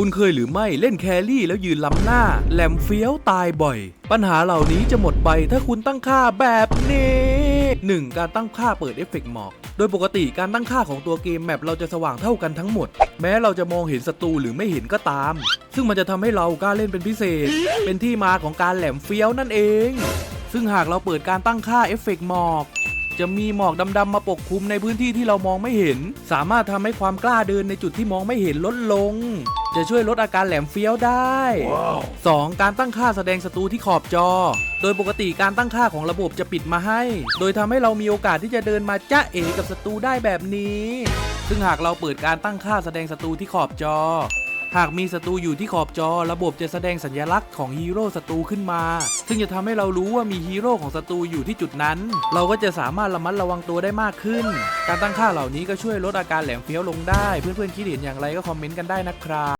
คุณเคยหรือไม่เล่นแครี่แล้วยืนล้ำหน้า แหลมเฟี้ยวตายบ่อย ปัญหาเหล่านี้จะหมดไปถ้าคุณตั้งค่าแบบนี้ 1. การตั้งค่าเปิดเอฟเฟกต์หมอก โดยปกติการตั้งค่าของตัวเกมแมปเราจะสว่างเท่ากันทั้งหมด แม้เราจะมองเห็นศัตรูหรือไม่เห็นก็ตาม ซึ่งมันจะทำให้เรากล้าเล่นเป็นพิเศษ เป็นที่มาของการแหลมเฟี้ยวนั่นเอง ซึ่งหากเราเปิดการตั้งค่าเอฟเฟกต์หมอก จะมีหมอกดำๆมาปกคลุมในพื้นที่ที่เรามองไม่เห็น สามารถทำให้ความกล้าเดินในจุดที่มองไม่เห็นลดลง จะช่วยลดอาการแหลมเฟี้ยวได้ 2. การตั้งค่าแสดงศัตรูที่ขอบจอ โดยปกติการตั้งค่าของระบบจะปิดมาให้ โดยทำให้เรามีโอกาสที่จะเดินมาจ้าเอกับศัตรูได้แบบนี้ ซึ่งหากเราเปิดการตั้งค่าแสดงศัตรูที่ขอบจอ หากมีศัตรูอยู่ที่ขอบจอ ระบบจะแสดงสัญลักษณ์ของฮีโร่ศัตรูขึ้นมา ซึ่งจะทำให้เรารู้ว่ามีฮีโร่ของศัตรูอยู่ที่จุดนั้น เราก็จะสามารถระมัดระวังตัวได้มากขึ้น การตั้งค่าเหล่านี้ก็ช่วยลดอาการแหลมเฟี้ยวลงได้ เพื่อนๆคิดเห็นอย่างไรก็คอมเมนต์กันได้นะครับ